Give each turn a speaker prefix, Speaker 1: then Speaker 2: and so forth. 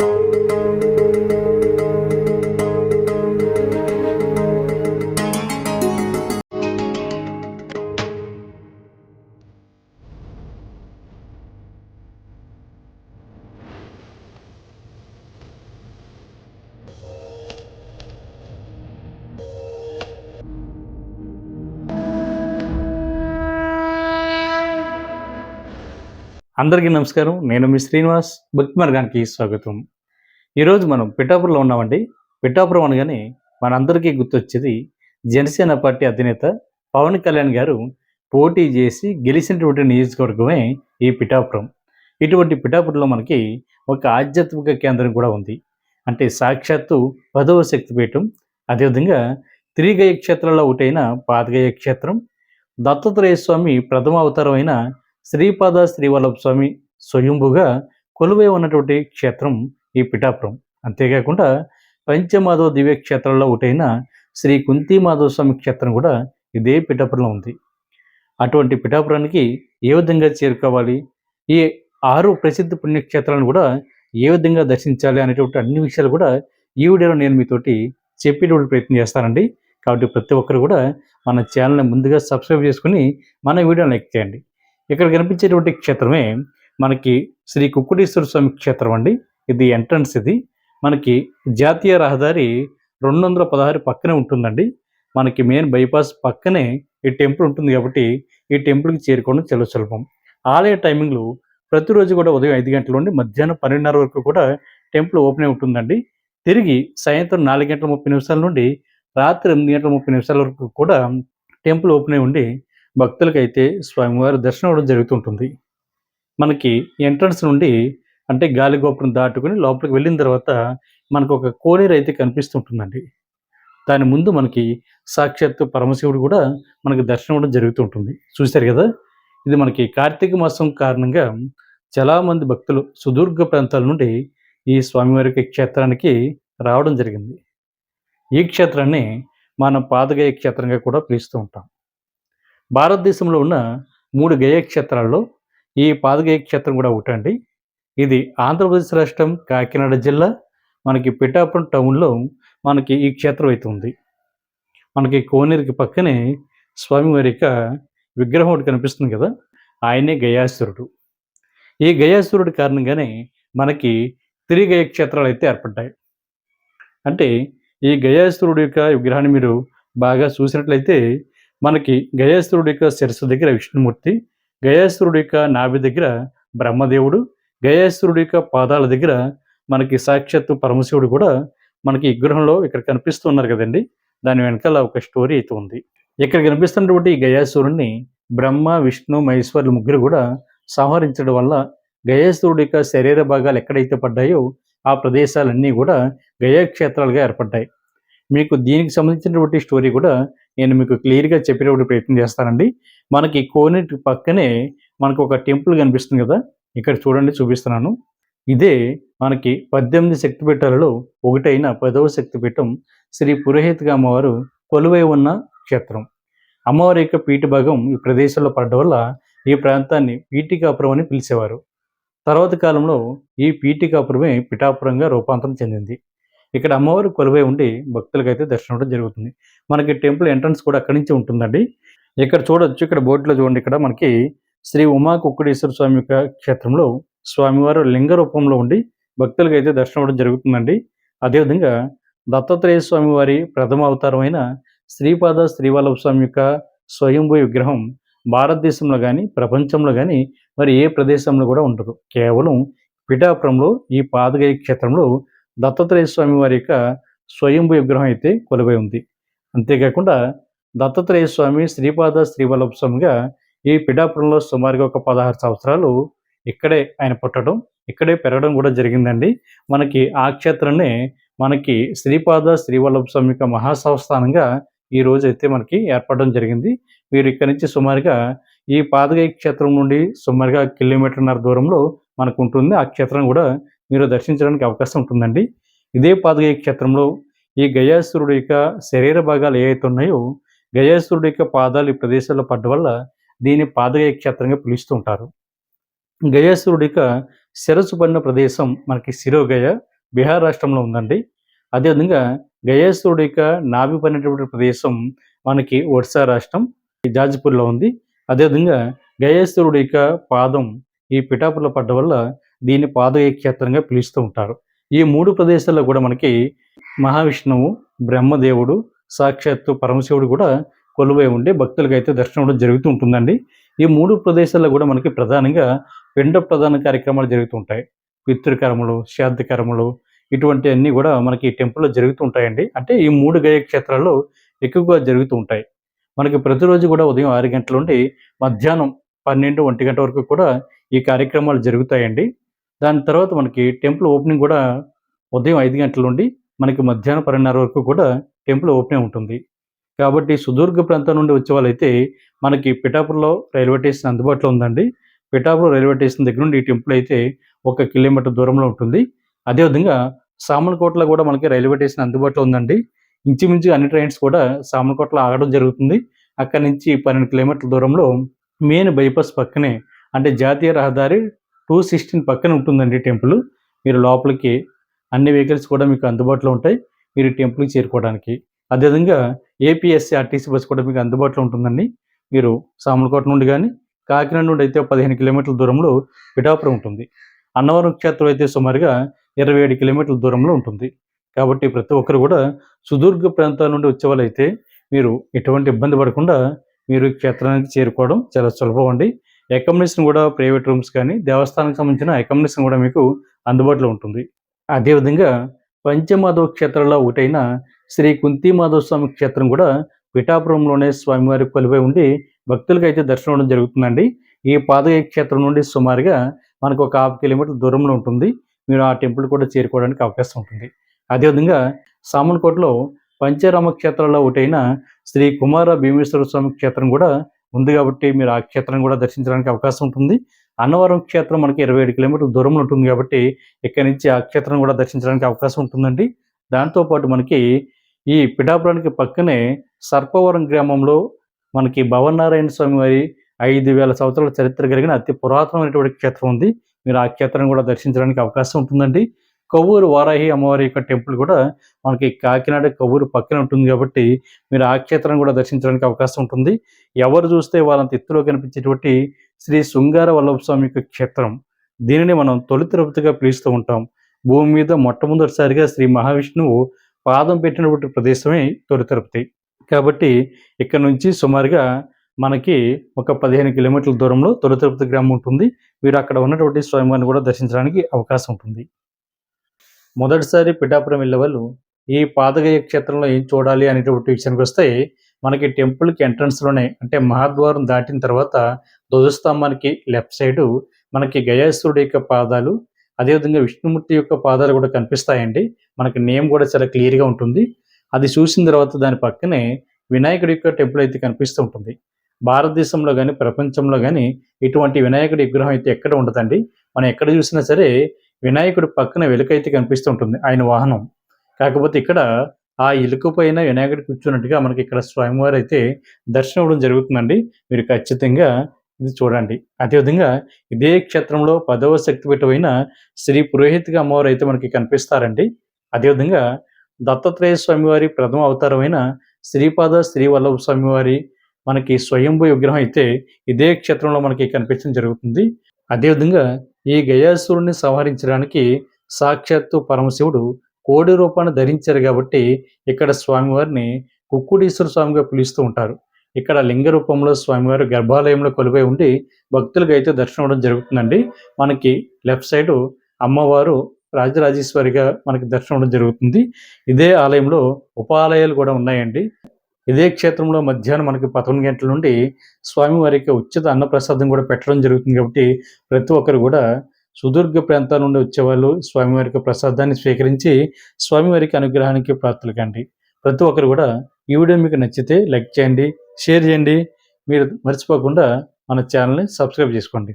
Speaker 1: Música అందరికీ నమస్కారం. నేను మీ శ్రీనివాస్. భక్తి మార్గానికి స్వాగతం. ఈరోజు మనం పిఠాపురంలో ఉన్నామండి. పిఠాపురం అనగానే మనందరికీ గుర్తొచ్చేది జనసేన పార్టీ అధినేత పవన్ కళ్యాణ్ గారు పోటీ చేసి గెలిచినటువంటి నియోజకవర్గమే ఈ పిఠాపురం. ఇటువంటి పిఠాపురంలో మనకి ఒక ఆధ్యాత్మిక కేంద్రం కూడా ఉంది. అంటే సాక్షాత్తు పదవ శక్తిపీఠం అదేవిధంగా త్రిగయ క్షేత్రాల్లో ఒకటైన పాతగయ క్షేత్రం దత్తాత్రేయ స్వామి ప్రథమ అవతారమైన శ్రీపాద శ్రీవల్లభ స్వామి స్వయంభుగా కొలువై ఉన్నటువంటి క్షేత్రం ఈ పిఠాపురం. అంతేకాకుండా పంచమాధవ దివ్య క్షేత్రంలో ఒకటైన శ్రీ కుంతిమాధవ స్వామి క్షేత్రం కూడా ఇదే పిఠాపురంలో ఉంది. అటువంటి పిఠాపురానికి ఏ విధంగా చేరుకోవాలి? ఈ ఆరు ప్రసిద్ధ పుణ్యక్షేత్రాలను కూడా ఏ విధంగా దర్శించాలి అనేటువంటి అన్ని విషయాలు కూడా ఈ వీడియోలో నేను మీతోటి చెప్పేటువంటి ప్రయత్నం చేస్తానండి. కాబట్టి ప్రతి ఒక్కరు కూడా మన ఛానల్ని ముందుగా సబ్స్క్రైబ్ చేసుకుని మన వీడియోని లైక్ చేయండి. ఇక్కడ కనిపించేటువంటి క్షేత్రమే మనకి శ్రీ కుక్కుడేశ్వర స్వామి క్షేత్రం అండి. ఇది ఎంట్రన్స్ ఇది. మనకి జాతీయ రహదారి రెండు వందల పదహారు పక్కనే ఉంటుందండి. మనకి మెయిన్ బైపాస్ పక్కనే ఈ టెంపుల్ ఉంటుంది కాబట్టి ఈ టెంపుల్కి చేరుకోవడం చాలా సులభం. ఆలయ టైమింగ్లు ప్రతిరోజు కూడా ఉదయం ఐదు గంటల నుండి మధ్యాహ్నం పన్నెండున్నర వరకు కూడా టెంపుల్ ఓపెన్ అయి ఉంటుందండి. తిరిగి సాయంత్రం నాలుగు గంటల ముప్పై నిమిషాల నుండి రాత్రి ఎనిమిది గంటల ముప్పై నిమిషాల వరకు కూడా టెంపుల్ ఓపెన్ అయి ఉండి భక్తులకైతే స్వామివారి దర్శనం అవడం జరుగుతుంటుంది. మనకి ఎంట్రన్స్ నుండి అంటే గాలి గోపురం దాటుకుని లోపలికి వెళ్ళిన తర్వాత మనకు ఒక కోనేరు అయితే కనిపిస్తుంటుందండి. దాని ముందు మనకి సాక్షాత్తు పరమశివుడు కూడా మనకి దర్శనం అవ్వడం జరుగుతుంటుంది. చూశారు కదా? ఇది మనకి కార్తీక మాసం కారణంగా చాలామంది భక్తులు సుదూర్ఘ ప్రాంతాల నుండి ఈ స్వామివారికి క్షేత్రానికి రావడం జరిగింది. ఈ క్షేత్రాన్ని మనం పాదగయ క్షేత్రంగా కూడా పిలుస్తూ ఉంటాం. భారతదేశంలో ఉన్న మూడు గేయక్షేత్రాల్లో ఈ పాదగేయక్షేత్రం కూడా ఒకటండి. ఇది ఆంధ్రప్రదేశ్ రాష్ట్రం కాకినాడ జిల్లా మనకి పిఠాపురం టౌన్లో మనకి ఈ క్షేత్రం అయితే ఉంది. మనకి కోనేరుకి పక్కనే స్వామివారి యొక్క విగ్రహం ఒకటి కనిపిస్తుంది కదా ఆయనే గయాసురుడు. ఈ గయాసురుడి కారణంగానే మనకి తిరిగయ క్షేత్రాలు అయితే ఏర్పడ్డాయి. అంటే ఈ గయాసురుడు యొక్క విగ్రహాన్ని మీరు బాగా చూసినట్లయితే మనకి గయాసురుడి యొక్క శిరస్సు దగ్గర విష్ణుమూర్తి గయాసురుడి యొక్క నాభి దగ్గర బ్రహ్మదేవుడు గయాసురుడి యొక్క పాదాల దగ్గర మనకి సాక్షాత్తు పరమశివుడు కూడా మనకి విగ్రహంలో ఇక్కడ కనిపిస్తున్నారు కదండి. దాని వెనకాల ఒక స్టోరీ అయితే ఉంది. ఇక్కడ కనిపిస్తున్నటువంటి ఈ గయాసురుడిని బ్రహ్మ విష్ణు మహేశ్వరులు ముగ్గురు కూడా సంహరించడం వల్ల గయాసురుడి యొక్క శరీర భాగాలు ఎక్కడైతే పడ్డాయో ఆ ప్రదేశాలన్నీ కూడా గయాక్షేత్రాలుగా ఏర్పడ్డాయి. మీకు దీనికి సంబంధించినటువంటి స్టోరీ కూడా నేను మీకు క్లియర్గా చెప్పేటప్పుడు ప్రయత్నం చేస్తానండి. మనకి కోనేటి పక్కనే మనకు ఒక టెంపుల్ కనిపిస్తుంది కదా ఇక్కడ చూడండి చూపిస్తున్నాను. ఇదే మనకి పద్దెనిమిది శక్తిపీఠాలలో ఒకటైన పదవ శక్తిపీఠం శ్రీ పురోహిత్గా అమ్మవారు కొలువై ఉన్న క్షేత్రం. అమ్మవారి యొక్క పీఠ భాగం ఈ ప్రదేశంలో పడ్డ వల్ల ఈ ప్రాంతాన్ని పీఠికాపురం అని పిలిచేవారు. తర్వాత కాలంలో ఈ పీఠికాపురమే పిఠాపురంగా రూపాంతరం చెందింది. ఇక్కడ అమ్మవారు కొలువై ఉండి భక్తులకైతే దర్శనం అవడం జరుగుతుంది. మనకి టెంపుల్ ఎంట్రన్స్ కూడా అక్కడి నుంచి ఉంటుందండి. ఇక్కడ చూడొచ్చు ఇక్కడ బోర్డులో చూడండి. ఇక్కడ మనకి శ్రీ ఉమా కుక్కుడేశ్వర స్వామి యొక్క క్షేత్రంలో స్వామివారు లింగ రూపంలో ఉండి భక్తులకు అయితే దర్శనం అవడం జరుగుతుందండి. అదేవిధంగా దత్తాత్రేయ స్వామి వారి ప్రథమ అవతారమైన శ్రీపాద శ్రీవల్లభ స్వామి యొక్క స్వయంభూ విగ్రహం భారతదేశంలో కానీ ప్రపంచంలో కానీ మరి ఏ ప్రదేశంలో కూడా ఉండదు. కేవలం పిఠాపురంలో ఈ పాదగయ క్షేత్రంలో దత్తాత్రేయ స్వామి వారి యొక్క స్వయంభూ విగ్రహం అయితే కొలువై ఉంది. అంతేకాకుండా దత్తాత్రేయ స్వామి శ్రీపాద శ్రీవల్లభ స్వామిగా ఈ పిఠాపురంలో సుమారుగా ఒక పదహారు సంవత్సరాలు ఇక్కడే ఆయన పుట్టడం ఇక్కడే పెరగడం కూడా జరిగిందండి. మనకి ఆ క్షేత్రాన్ని మనకి శ్రీపాద శ్రీవల్లభ స్వామి యొక్క మహాసంస్థానంగా ఈ రోజు అయితే మనకి ఏర్పడడం జరిగింది. మీరు ఇక్కడి నుంచి సుమారుగా ఈ పాదగై క్షేత్రం నుండి సుమారుగా కిలోమీటర్న్నర దూరంలో మనకు ఉంటుంది. ఆ క్షేత్రం కూడా మీరు దర్శించడానికి అవకాశం ఉంటుందండి. ఇదే పాదగయ క్షేత్రంలో ఈ గయాసురుడు యొక్క శరీర భాగాలు ఏవైతే ఉన్నాయో గయాసురుడు యొక్క పాదాలు ఈ ప్రదేశాల్లో పడ్డ వల్ల దీన్ని పాదగయ క్షేత్రంగా పిలుస్తూ ఉంటారు. గయాసురుడి యొక్క శిరసు పడిన ప్రదేశం మనకి శిరోగయ బీహార్ రాష్ట్రంలో ఉందండి. అదేవిధంగా గయేశ్వరుడు యొక్క నాభి పడినటువంటి ప్రదేశం మనకి ఒడిశా రాష్ట్రం జాజ్పూర్లో ఉంది. అదేవిధంగా గయేశ్వరుడు యొక్క పాదం ఈ పిఠాపురలో పడ్డ వల్ల దీన్ని పాదయక్షేత్రంగా పిలుస్తూ ఉంటారు. ఈ మూడు ప్రదేశాల్లో కూడా మనకి మహావిష్ణువు బ్రహ్మదేవుడు సాక్షాత్తు పరమశివుడు కూడా కొలువై ఉండి భక్తులకు అయితే దర్శనం కూడా జరుగుతూ ఉంటుందండి. ఈ మూడు ప్రదేశాల్లో కూడా మనకి ప్రధానంగా పిండ ప్రధాన కార్యక్రమాలు జరుగుతుంటాయి పితృకర్మలు శ్రాద్ధకర్మలు ఇటువంటి అన్నీ కూడా మనకి ఈ టెంపుల్లో జరుగుతూ ఉంటాయండి. అంటే ఈ మూడు గయ క్షేత్రాల్లో ఎక్కువగా జరుగుతూ ఉంటాయి. మనకి ప్రతిరోజు కూడా ఉదయం ఆరు గంటల నుండి మధ్యాహ్నం పన్నెండు ఒంటి గంట వరకు కూడా ఈ కార్యక్రమాలు జరుగుతాయండి. దాని తర్వాత మనకి టెంపుల్ ఓపెనింగ్ కూడా ఉదయం ఐదు గంటల నుండి మనకి మధ్యాహ్నం పన్నెండున్నర వరకు కూడా టెంపుల్ ఓపెనింగ్ ఉంటుంది. కాబట్టి సుదూర్ఘ ప్రాంతం నుండి వచ్చే వాళ్ళైతే మనకి పిఠాపురలో రైల్వే స్టేషన్ అందుబాటులో ఉందండి. పిఠాపురం రైల్వే స్టేషన్ దగ్గర నుండి ఈ టెంపుల్ అయితే ఒక కిలోమీటర్ దూరంలో ఉంటుంది. అదేవిధంగా సామలకోటలో కూడా మనకి రైల్వే స్టేషన్ అందుబాటులో ఉందండి. ఇంచుమించు అన్ని ట్రైన్స్ కూడా సామలకోటలో ఆగడం జరుగుతుంది. అక్కడి నుంచి పన్నెండు కిలోమీటర్ల దూరంలో మెయిన్ బైపాస్ పక్కనే అంటే జాతీయ రహదారి టూ సిక్స్టీన్ పక్కన ఉంటుందండి టెంపుల్. మీరు లోపలికి అన్ని వెహికల్స్ కూడా మీకు అందుబాటులో ఉంటాయి. మీరు టెంపుల్కి చేరుకోవడానికి. అదేవిధంగా ఏపీఎస్సీ ఆర్టీసీ బస్సు కూడా మీకు అందుబాటులో ఉంటుందండి. మీరు సామలకోట నుండి కానీ కాకినాడ నుండి అయితే పదిహేను కిలోమీటర్ల దూరంలో పిఠాపురం ఉంటుంది. అన్నవరం క్షేత్రం అయితే సుమారుగా ఇరవై ఏడు కిలోమీటర్ల దూరంలో ఉంటుంది. కాబట్టి ప్రతి ఒక్కరు కూడా సుదూర్ఘ ప్రాంతాల నుండి వచ్చే అయితే మీరు ఎటువంటి ఇబ్బంది పడకుండా మీరు క్షేత్రానికి చేరుకోవడం చాలా సులభం అండి. అకామిడేషన్ కూడా ప్రైవేట్ రూమ్స్ కానీ దేవస్థానానికి సంబంధించిన అకామిడేషన్ కూడా మీకు అందుబాటులో ఉంటుంది. అదేవిధంగా పంచమాధవ క్షేత్రంలో ఒకటైన శ్రీ కుంతిమాధవ స్వామి క్షేత్రం కూడా పిఠాపురంలోనే స్వామివారి కొలిపై ఉండి భక్తులకు అయితే దర్శనం అవడం జరుగుతుందండి. ఈ పాదయ క్షేత్రం నుండి సుమారుగా మనకు ఒక హాఫ్ కిలోమీటర్ దూరంలో ఉంటుంది. మీరు ఆ టెంపుల్ కూడా చేరుకోవడానికి అవకాశం ఉంటుంది. అదేవిధంగా సామన్కోటలో పంచరామ క్షేత్రంలో ఒకటైన శ్రీ కుమార భీమేశ్వర స్వామి క్షేత్రం కూడా ఉంది కాబట్టి మీరు ఆ క్షేత్రం కూడా దర్శించడానికి అవకాశం ఉంటుంది. అన్నవరం క్షేత్రం మనకి ఇరవై ఏడు కిలోమీటర్ల దూరంలో ఉంటుంది కాబట్టి ఇక్కడి నుంచి ఆ క్షేత్రం కూడా దర్శించడానికి అవకాశం ఉంటుందండి. దాంతోపాటు మనకి ఈ పిఠాపురానికి పక్కనే సర్పవరం గ్రామంలో మనకి భవనారాయణ స్వామి వారి ఐదు వేల సంవత్సరాల చరిత్ర కలిగిన అతి పురాతనమైనటువంటి క్షేత్రం ఉంది. మీరు ఆ క్షేత్రం కూడా దర్శించడానికి అవకాశం ఉంటుందండి. కొవ్వూరు వారాహి అమ్మవారి యొక్క టెంపుల్ కూడా మనకి కాకినాడ కొవ్వూరు పక్కన ఉంటుంది కాబట్టి మీరు ఆ క్షేత్రం కూడా దర్శించడానికి అవకాశం ఉంటుంది. ఎవరు చూస్తే వాళ్ళంత ఎత్తులో కనిపించేటువంటి శ్రీ శృంగార వల్లభ స్వామి యొక్క క్షేత్రం. దీనిని మనం తొలి తిరుపతిగా పిలుస్తూ ఉంటాం. భూమి మీద మొట్టమొదటిసారిగా శ్రీ మహావిష్ణువు పాదం పెట్టినటువంటి ప్రదేశమే తొలి తిరుపతి. కాబట్టి ఇక్కడ నుంచి సుమారుగా మనకి ఒక పదిహేను కిలోమీటర్ల దూరంలో తొలి తిరుపతి గ్రామం ఉంటుంది. మీరు అక్కడ ఉన్నటువంటి స్వామివారిని కూడా దర్శించడానికి అవకాశం ఉంటుంది. మొదటిసారి పిఠాపురం వెళ్ళే వాళ్ళు ఈ పాదగయ క్షేత్రంలో ఏం చూడాలి అనేటువంటి విషయానికి వస్తే మనకి టెంపుల్కి ఎంట్రన్స్లోనే అంటే మహాద్వారం దాటిన తర్వాత ధ్వజస్తంభానికి లెఫ్ట్ సైడు మనకి గయాసురుడి యొక్క పాదాలు అదేవిధంగా విష్ణుమూర్తి యొక్క పాదాలు కూడా కనిపిస్తాయండి. మనకి నేమ్ కూడా చాలా క్లియర్గా ఉంటుంది. అది చూసిన తర్వాత దాని పక్కనే వినాయకుడి యొక్క టెంపుల్ అయితే కనిపిస్తూ ఉంటుంది. భారతదేశంలో కానీ ప్రపంచంలో కానీ ఇటువంటి వినాయకుడి విగ్రహం అయితే ఎక్కడ ఉండదండి. మనం ఎక్కడ చూసినా సరే వినాయకుడు పక్కన వెలుకైతే కనిపిస్తూ ఉంటుంది ఆయన వాహనం. కాకపోతే ఇక్కడ ఆ ఇలుక పైన వినాయకుడు కూర్చున్నట్టుగా మనకి ఇక్కడ స్వామివారు అయితే దర్శనం ఇవ్వడం జరుగుతుందండి. మీరు ఖచ్చితంగా ఇది చూడండి. అదేవిధంగా ఇదే క్షేత్రంలో పదవ శక్తిపీఠమైన శ్రీ పురోహితిక అమ్మవారు అయితే మనకి కనిపిస్తారండి. అదేవిధంగా దత్తాత్రేయ స్వామివారి ప్రథమ అవతారమైన శ్రీపాద శ్రీ వల్లభ స్వామివారి మనకి స్వయంభూ విగ్రహం అయితే ఇదే క్షేత్రంలో మనకి కనిపించడం జరుగుతుంది. అదేవిధంగా ఈ గయాసురుణ్ణి సంహరించడానికి సాక్షాత్తు పరమశివుడు కోడి రూపాన్ని ధరించారు కాబట్టి ఇక్కడ స్వామివారిని కుక్కుడీశ్వర స్వామిగా పిలుస్తూ ఉంటారు. ఇక్కడ లింగ రూపంలో స్వామివారు గర్భాలయంలో కొలువై ఉండి భక్తులకు అయితే దర్శనం అవడం జరుగుతుందండి. మనకి లెఫ్ట్ సైడ్ అమ్మవారు రాజరాజేశ్వరిగా మనకి దర్శనం అవడం జరుగుతుంది. ఇదే ఆలయంలో ఉపాలయాలు కూడా ఉన్నాయండి. ఇదే క్షేత్రంలో మధ్యాహ్నం మనకి పదకొండు గంటల నుండి స్వామివారికి ఉచిత అన్నప్రసాదం కూడా పెట్టడం జరుగుతుంది కాబట్టి ప్రతి ఒక్కరు కూడా సుదీర్ఘ ప్రాంతాల నుండి వచ్చేవాళ్ళు స్వామివారికి ప్రసాదాన్ని స్వీకరించి స్వామివారికి అనుగ్రహానికి ప్రార్థనలు కండి. ప్రతి ఒక్కరు కూడా ఈ వీడియో మీకు నచ్చితే లైక్ చేయండి షేర్ చేయండి. మీరు మర్చిపోకుండా మన ఛానల్ని సబ్స్క్రైబ్ చేసుకోండి.